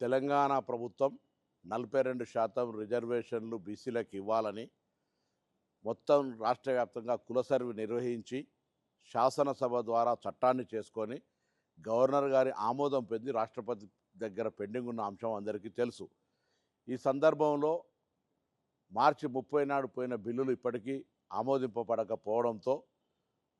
తెలంగాణ ప్రభుత్వం నలభై రెండు శాతం రిజర్వేషన్లు బీసీలకు ఇవ్వాలని మొత్తం రాష్ట్ర వ్యాప్తంగా కుల సర్వే నిర్వహించి శాసనసభ ద్వారా చట్టాన్ని చేసుకొని గవర్నర్ గారి ఆమోదం పొంది రాష్ట్రపతి దగ్గర పెండింగ్ ఉన్న అంశం అందరికీ తెలుసు. ఈ సందర్భంలో మార్చి ముప్పై నాడు పోయిన బిల్లులు ఇప్పటికీ ఆమోదింపబడకపోవడంతో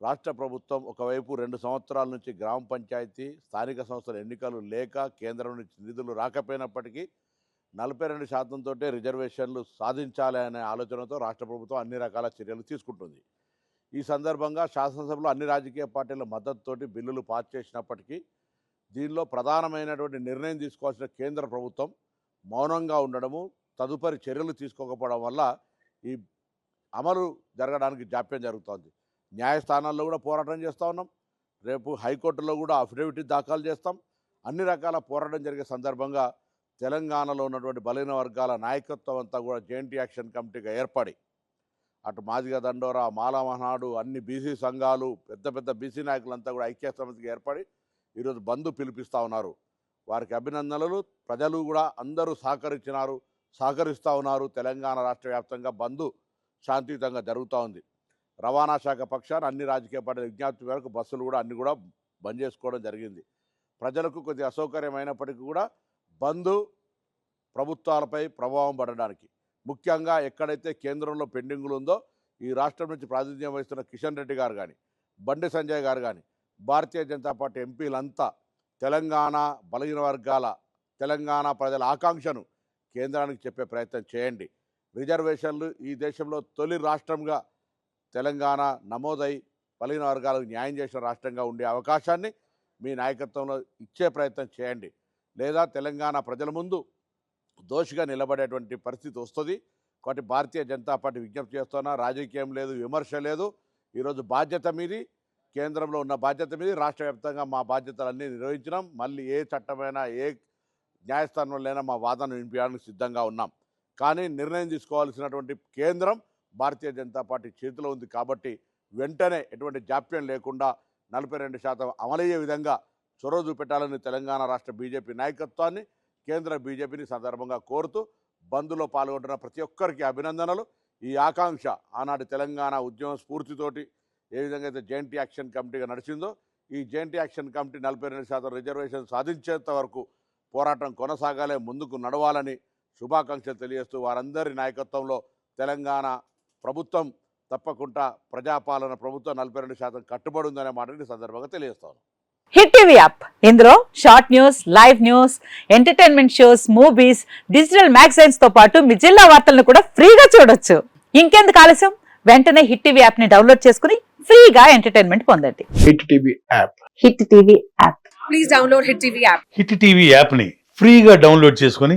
రాష్ట్ర ప్రభుత్వం ఒకవైపు రెండు సంవత్సరాల నుంచి గ్రామ పంచాయతీ స్థానిక సంస్థల ఎన్నికలు లేక కేంద్రం నుంచి నిధులు రాకపోయినప్పటికీ నలభై రెండు శాతంతో రిజర్వేషన్లు సాధించాలి అనే ఆలోచనతో రాష్ట్ర ప్రభుత్వం అన్ని రకాల చర్యలు తీసుకుంటుంది. ఈ సందర్భంగా శాసనసభలో అన్ని రాజకీయ పార్టీల మద్దతుతోటి బిల్లులు పాస్ చేసినప్పటికీ దీనిలో ప్రధానమైనటువంటి నిర్ణయం తీసుకోవాల్సిన కేంద్ర ప్రభుత్వం మౌనంగా ఉండడము తదుపరి చర్యలు తీసుకోకపోవడం వల్ల ఈ అమలు జరగడానికి జాప్యం జరుగుతోంది. న్యాయస్థానాల్లో కూడా పోరాటం చేస్తూ ఉన్నాం. రేపు హైకోర్టులో కూడా అఫిడవిట్ దాఖలు చేస్తాం. అన్ని రకాల పోరాటం జరిగే సందర్భంగా తెలంగాణలో ఉన్నటువంటి బలహీన వర్గాల నాయకత్వం అంతా కూడా జేఎన్టీ యాక్షన్ కమిటీగా ఏర్పడి అటు మాదిగ దండోరా మాలా అన్ని బీసీ సంఘాలు పెద్ద పెద్ద బీసీ నాయకులంతా కూడా ఐక్య సమితికి ఏర్పడి ఈరోజు బంధు పిలిపిస్తూ ఉన్నారు. వారికి అభినందనలు. ప్రజలు కూడా అందరూ సహకరించినారు సహకరిస్తూ ఉన్నారు. తెలంగాణ రాష్ట్ర వ్యాప్తంగా బంధు శాంతియుతంగా జరుగుతూ ఉంది. రవాణా శాఖ పక్షాన అన్ని రాజకీయ పార్టీల విజ్ఞప్తి మేరకు బస్సులు కూడా అన్ని కూడా బంద్ చేసుకోవడం జరిగింది. ప్రజలకు కొద్ది అసౌకర్యమైనప్పటికీ కూడా బంద్ ప్రభుత్వాలపై ప్రభావం పడడానికి. ముఖ్యంగా ఎక్కడైతే కేంద్రంలో పెండింగులు ఉందో ఈ రాష్ట్రం నుంచి ప్రాతినిధ్యం వహిస్తున్న కిషన్ రెడ్డి గారు కానీ బండి సంజయ్ గారు కానీ భారతీయ జనతా పార్టీ ఎంపీలంతా తెలంగాణ బలహీన వర్గాల తెలంగాణ ప్రజల ఆకాంక్షను కేంద్రానికి చెప్పే ప్రయత్నం చేయండి. రిజర్వేషన్లు ఈ దేశంలో తొలి రాష్ట్రంగా తెలంగాణ నమోదై బలహీన వర్గాలకు న్యాయం చేసిన రాష్ట్రంగా ఉండే అవకాశాన్ని మీ నాయకత్వంలో ఇచ్చే ప్రయత్నం చేయండి. లేదా తెలంగాణ ప్రజల ముందు దోషిగా నిలబడేటువంటి పరిస్థితి వస్తుంది. కాబట్టి భారతీయ జనతా పార్టీ విజ్ఞప్తి చేస్తున్నా రాజకీయం లేదు విమర్శ లేదు. ఈరోజు బాధ్యత మీది కేంద్రంలో ఉన్న బాధ్యత మీది. రాష్ట్ర వ్యాప్తంగా మా బాధ్యతలన్నీ నిర్వహించినాం. మళ్ళీ ఏ చట్టమైనా ఏ న్యాయస్థానంలోనైనా మా వాదన వినిపించడానికి సిద్ధంగా ఉన్నాం. కానీ నిర్ణయం తీసుకోవాల్సినటువంటి కేంద్రం భారతీయ జనతా పార్టీ చేతిలో ఉంది కాబట్టి వెంటనే ఎటువంటి జాప్యం లేకుండా నలభై రెండు శాతం అమలయ్యే విధంగా చొరవ చూపెట్టాలని తెలంగాణ రాష్ట్ర బీజేపీ నాయకత్వాన్ని కేంద్ర బీజేపీని సందర్భంగా కోరుతూ బంద్లో పాల్గొంటున్న ప్రతి ఒక్కరికి అభినందనలు. ఈ ఆకాంక్ష ఆనాటి తెలంగాణ ఉద్యమ స్ఫూర్తితోటి ఏ విధంగా అయితే జాయింట్ యాక్షన్ కమిటీగా నడిచిందో ఈ జాయింట్ యాక్షన్ కమిటీ నలభై రెండు శాతం రిజర్వేషన్ సాధించేంత వరకు పోరాటం కొనసాగాలే ముందుకు నడవాలని శుభాకాంక్షలు తెలియజేస్తూ వారందరి నాయకత్వంలో తెలంగాణ ప్రభుత్వం తప్పకుండా ప్రజాపాలన ప్రభుత్వం నలభై రెండు శాతం కట్టుబడి ఉందనే మాటని ఈ సందర్భంగా తెలియజేస్తాను. Hit TV app. ఇందులో short news live news entertainment shows movies digital మ్యాగజైన్స్తో పాటు మీ జిల్లా వార్తలను కూడా ఫ్రీగా చూడొచ్చు. ఇంకెందుకు ఆలస్యం? వెంటనే హిట్ టీవీ యాప్ని డౌన్లోడ్ చేసుకుని ఫ్రీగా ఎంటర్టైన్మెంట్ పొందండి. Hit TV app. Hit TV app. Please download Hit TV app. Hit TV యాప్ని ఫ్రీగా డౌన్లోడ్ చేసుకొని